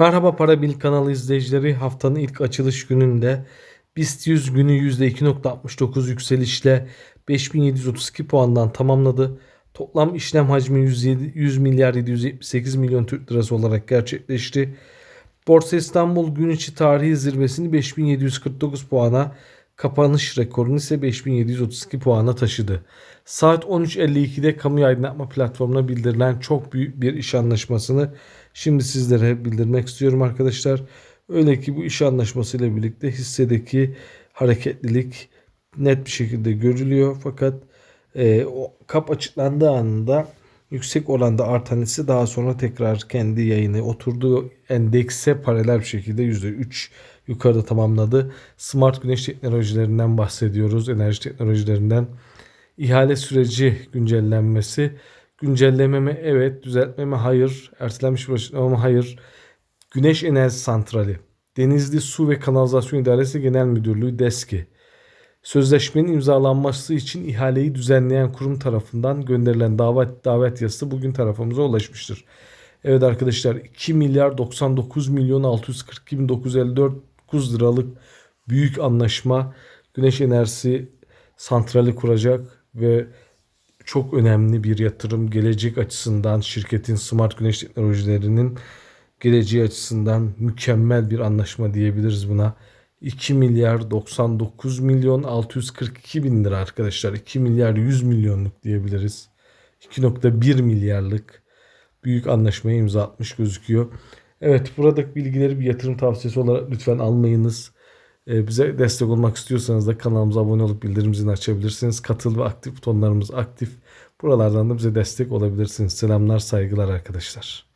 Merhaba Para Bil kanalı izleyicileri haftanın ilk açılış gününde BIST 100 günü %2.69 yükselişle 5732 puandan tamamladı. Toplam işlem hacmi 107, 100 milyar 778 milyon Türk lirası olarak gerçekleşti. Borsa İstanbul gün içi tarihi zirvesini 5749 puana, kapanış rekorunu ise 5732 puana taşıdı. Saat 13.52'de kamu aydınlatma platformuna bildirilen çok büyük bir iş anlaşmasını şimdi sizlere bildirmek istiyorum arkadaşlar. Öyle ki bu iş anlaşması ile birlikte hissedeki hareketlilik net bir şekilde görülüyor. Fakat e, o kap açıklandığı anında yüksek oranda artan ise daha sonra tekrar kendi yayını oturduğu endekse paralel bir şekilde %3 yukarıda tamamladı. Smart güneş teknolojilerinden bahsediyoruz. Enerji teknolojilerinden. İhale süreci güncellenmesi. Güncellememe evet, düzeltmeme hayır, ertelenmiş bir açıklamama hayır. Güneş Enerji Santrali. Denizli Su ve Kanalizasyon İdaresi Genel Müdürlüğü DESKİ. Sözleşmenin imzalanması için ihaleyi düzenleyen kurum tarafından gönderilen davet davet yazısı bugün tarafımıza ulaşmıştır. Evet arkadaşlar 2 milyar 99 milyon 642 bin 954 liralık büyük anlaşma güneş enerjisi santrali kuracak ve çok önemli bir yatırım gelecek açısından şirketin smart güneş teknolojilerinin geleceği açısından mükemmel bir anlaşma diyebiliriz buna. 2 milyar 99 milyon 642 bin lira arkadaşlar. 2 milyar 100 milyonluk diyebiliriz. 2.1 milyarlık büyük anlaşmaya imza atmış gözüküyor. Evet buradaki bilgileri bir yatırım tavsiyesi olarak lütfen almayınız. Ee, bize destek olmak istiyorsanız da kanalımıza abone olup bildirim açabilirsiniz. Katıl ve aktif butonlarımız aktif. Buralardan da bize destek olabilirsiniz. Selamlar saygılar arkadaşlar.